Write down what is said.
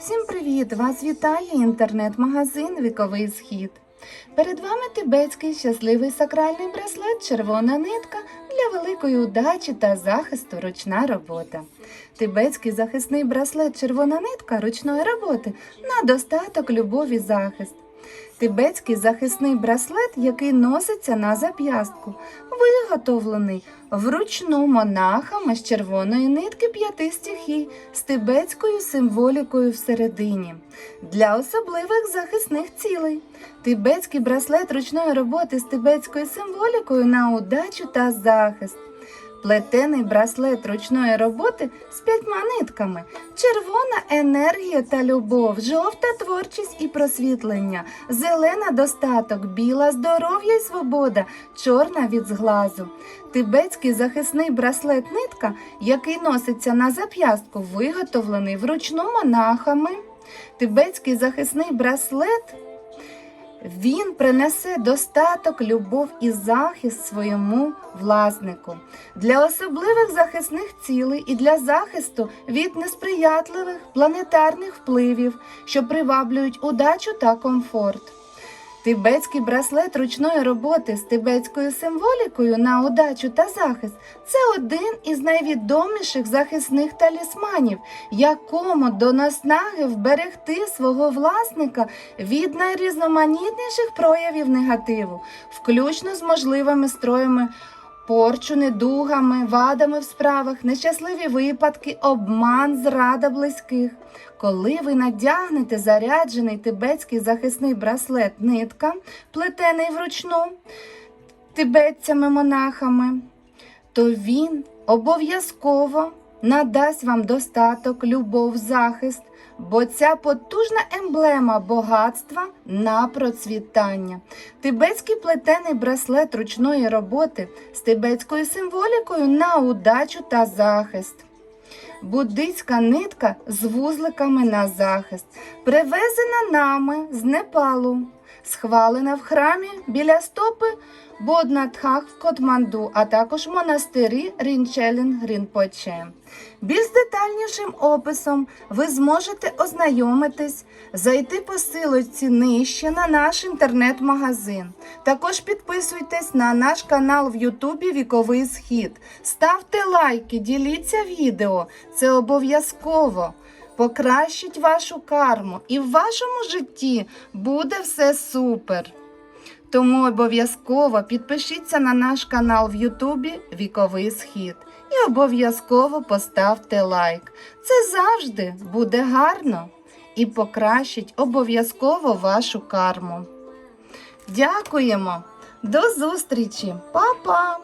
Всім привіт! Вас вітає інтернет-магазин Віковий Схід. Перед вами тибетський щасливий сакральний браслет Червона нитка для великої удачі та захисту ручна робота. Тибетський захисний браслет Червона нитка ручної роботи на достаток любові захист. Тибетський захисний браслет, який носиться на зап'ястку, виготовлений вручну монахами з червоної нитки п'яти стихій з тибетською символікою всередині для особливих захисних цілей. Тибетський браслет ручної роботи з тибетською символікою на удачу та захист. Плетений браслет ручної роботи з п'ятьма нитками, червона енергія та любов, жовта творчість і просвітлення, зелена достаток, біла здоров'я і свобода, чорна від зглазу. Тибетський захисний браслет нитка, який носиться на зап'ястку, виготовлений вручну монахами. Тибетський захисний браслет він принесе достаток, любов і захист своєму власнику для особливих захисних цілей і для захисту від несприятливих планетарних впливів, що приваблюють удачу та комфорт. Тибетський браслет ручної роботи з тибетською символікою на удачу та захист це один із найвідоміших захисних талісманів, якому до наснаги вберегти свого власника від найрізноманітніших проявів негативу, включно з можливими строями порчу, недугами, вадами в справах, нещасливі випадки, обман, зрада близьких. Коли ви надягнете заряджений тибетський захисний браслет нитка, плетений вручну тибетцями-монахами, то він обов'язково надасть вам достаток, любов, захист, бо ця потужна емблема багатства на процвітання. Тибетський плетений браслет ручної роботи з тибетською символікою на удачу та захист. Буддийська нитка з вузликами на захист, привезена нами з Непалу, схвалена в храмі біля стопи Боднатхах в Котманду, а також монастирі Рінчелін Грінпоче. Більш детальнішим описом ви зможете ознайомитись, зайти по силочці нижче на наш інтернет-магазин. Також підписуйтесь на наш канал в Ютубі Віковий Схід. Ставте лайки, діліться відео. Це обов'язково. Покращить вашу карму, і в вашому житті буде все супер. Тому обов'язково підпишіться на наш канал в Ютубі Віковий Схід і обов'язково поставте лайк. Це завжди буде гарно і покращить обов'язково вашу карму. Дякуємо! До зустрічі, Па-па!